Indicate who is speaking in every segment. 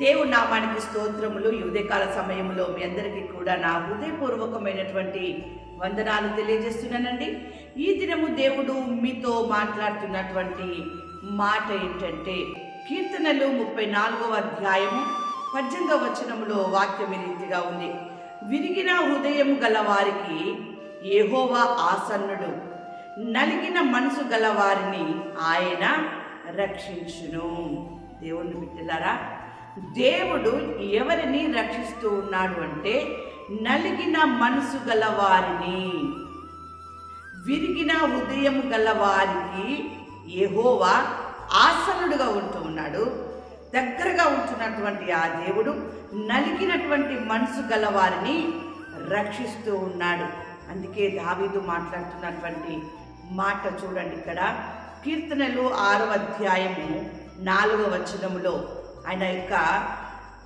Speaker 1: దేవుడు నామానికి స్తోత్రములు. ఈ ఉదయకాల సమయంలో మీ అందరికీ కూడా నా హృదయపూర్వకమైనటువంటి వందనాలు తెలియజేస్తున్నానండి. ఈ దినము దేవుడు మీతో మాట్లాడుతున్నటువంటి మాట ఏంటంటే కీర్తనలు ముప్పై నాలుగవ అధ్యాయము పద్దెనిమిదవ వచనములో వాక్యం రీతిగా ఉంది. విరిగిన హృదయం గల వారికి ఏహోవా ఆసన్నుడు. నలిగిన మనసు గల వారిని ఆయన రక్షించును. దేవుణ్ణి బిడ్డలారా దేవుడు ఎవరిని రక్షిస్తూ ఉన్నాడు అంటే నలిగిన మనసు గల వారిని. విరిగిన హృదయం గల వారికి ఏహోవా ఆసనుడుగా ఉంటూ ఉన్నాడు. దగ్గరగా ఉంటున్నటువంటి ఆ దేవుడు నలిగినటువంటి మనసు గల వారిని రక్షిస్తూ ఉన్నాడు. అందుకే దావీదు మాట్లాడుతున్నటువంటి మాట చూడండి ఇక్కడ. కీర్తనలు ఆరవ అధ్యాయము నాలుగవ వచనములో ఆయన యొక్క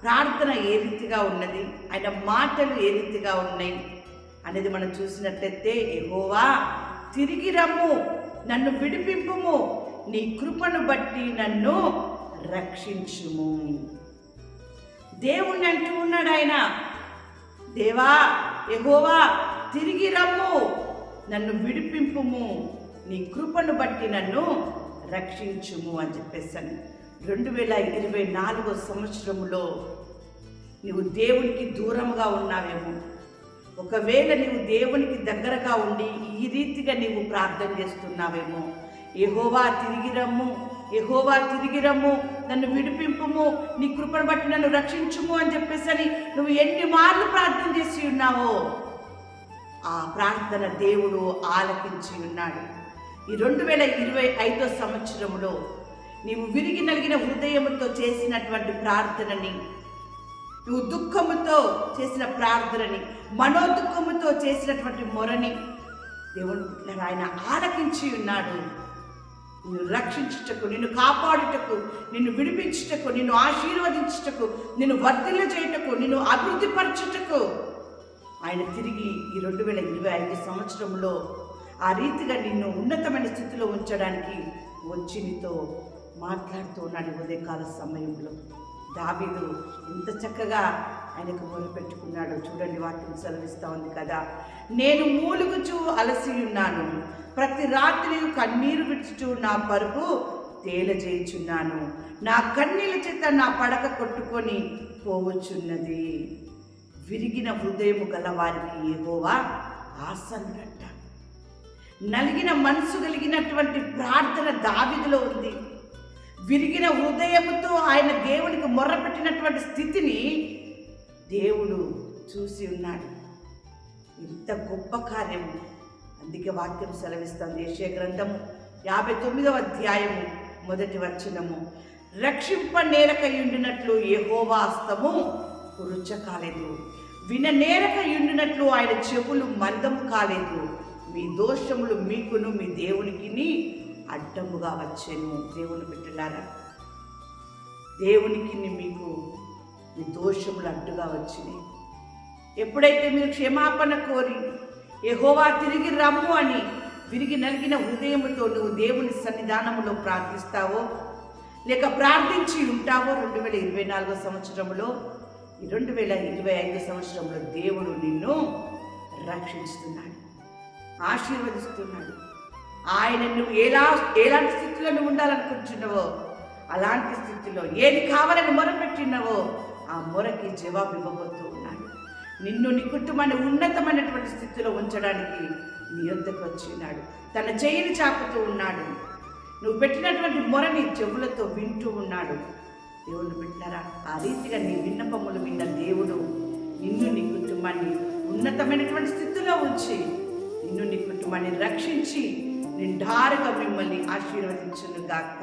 Speaker 1: ప్రార్థన ఏ రీతిగా ఉన్నది? ఆయన మాటలు ఏ రీతిగా ఉన్నాయి? అనేది మనం చూసినట్లయితే ఎహోవా తిరిగి రమ్ము నన్ను విడిపింపుము నీ కృపను బట్టి నన్ను రక్షించుము. దేవుణ్ణి అంటూ ఉన్నాడు ఆయన. దేవా ఎహోవా తిరిగి రమ్ము నన్ను విడిపింపుము నీ కృపను బట్టి నన్ను రక్షించుము అని చెప్పేసాను రెండు వేల ఇరవై నాలుగో సంవత్సరములో నీవు దేవునికి దూరంగా ఉన్నావేమో. ఒకవేళ నీవు దేవునికి దగ్గరగా ఉండి ఈ రీతిగా నీవు ప్రార్థన చేస్తున్నావేమో. ఎహోవా తిరిగి రమ్ము ఎహోవా తిరిగి రమ్ము నన్ను విడిపింపుము నీ కృపను బట్టి నన్ను రక్షించుము అని చెప్పేసని నువ్వు ఎన్ని మార్లు ప్రార్థన చేసి ఉన్నావో ఆ ప్రార్థన దేవుడు ఆలకించి ఉన్నాడు. ఈ రెండు వేల ఇరవై ఐదో సంవత్సరంలో నీవు విరిగి నలిగిన హృదయముతో చేసినటువంటి ప్రార్థనని నువ్వు దుఃఖముతో చేసిన ప్రార్థనని మనోదుఃఖముతో చేసినటువంటి మొరని దేవుడు ఆయన ఆలకించి ఉన్నాడు. నిన్ను రక్షించుటకు నిన్ను కాపాడుటకు నిన్ను విడిపించుటకు నిన్ను ఆశీర్వదించుటకు నిన్ను వర్ధిల్ల చేయుటకు నిన్ను అభివృద్ధి పరచుటకు ఆయన తిరిగి ఈ రెండు వేల ఇరవై ఐదు సంవత్సరంలో ఆ రీతిగా నిన్ను ఉన్నతమైన స్థితిలో ఉంచడానికి వచ్చి నీతో మాట్లాడుతూ ఉన్నాడు ఉదయకాల సమయంలో. దావీదు ఎంత చక్కగా ఆయనకు మొదలుపెట్టుకున్నాడు చూడండి వాక్యం సెలవిస్తూ ఉంది కదా. నేను మూలుగుచూ అలసి ఉన్నాను. ప్రతి రాత్రి కన్నీరు విడుచుచు నా పరుపు తేలజేయుచున్నాను. నా కన్నీళ్ళ చేత నా పడక కొట్టుకొని పోవచ్చున్నది. విరిగిన హృదయము గల వారికి ఏహోవా ఆసన్నట్ట నలిగిన మనసు కలిగినటువంటి ప్రార్థన దావిదిలో ఉంది. విరిగిన హృదయముతో ఆయన దేవునికి మొర్రపెట్టినటువంటి స్థితిని దేవుడు చూసి ఉన్నాడు. ఇంత గొప్ప కార్యము. అందుకే వాక్యం సెలవిస్తుంది. దేశీయ గ్రంథము యాభై తొమ్మిదవ అధ్యాయము మొదటి వచనము. రక్షింప నేరక యుండినట్లు ఏహోవాస్తము రుచ కాలేదు విన నేరక యుండినట్లు ఆయన చెవులు మందము కాలేదు. మీ దోషములు మీకును మీ దేవునికి అడ్డముగా వచ్చేను దేవుని బిడ్డలారా. దేవునికి మీకు మీ దోషములు అడ్డుగా వచ్చినాయి. ఎప్పుడైతే మీరు క్షమాపణ కోరి యెహోవా తిరిగి రమ్ము అని విరిగి నలిగిన హృదయంతో నువ్వు దేవుని సన్నిధానంలో ప్రార్థిస్తావో లేక ప్రార్థించి ఉంటావో రెండు వేల ఇరవై నాలుగో సంవత్సరంలో ఈ రెండు వేల ఇరవై ఐదు సంవత్సరంలో దేవుడు నిన్ను రక్షిస్తున్నాడు ఆశీర్వదిస్తున్నాడు. ఆయన నువ్వు ఎలా ఎలాంటి స్థితిలో నువ్వు ఉండాలనుకుంటున్నావో అలాంటి స్థితిలో ఏది కావాలని మొరపెట్టినావో ఆ మొరకి జవాబు ఇవ్వబోతూ ఉన్నాడు. నిన్ను నీ కుటుంబాన్ని ఉన్నతమైనటువంటి స్థితిలో ఉంచడానికి నీ యొద్దకు వచ్చినాడు. తన చేయిని చాపుతూ ఉన్నాడు. నువ్వు పెట్టినటువంటి మొరని చెవులతో వింటూ ఉన్నాడు. దేవుడు పెట్టినారా? ఆ రీతిగా నీ విన్నపములు విన్న దేవుడు నిన్ను నీ కుటుంబాన్ని ఉన్నతమైనటువంటి స్థితిలో ఉంచి నిన్ను నీ కుటుంబాన్ని రక్షించి నిండారుగా మిమ్మల్ని ఆశీర్వదించును గాక.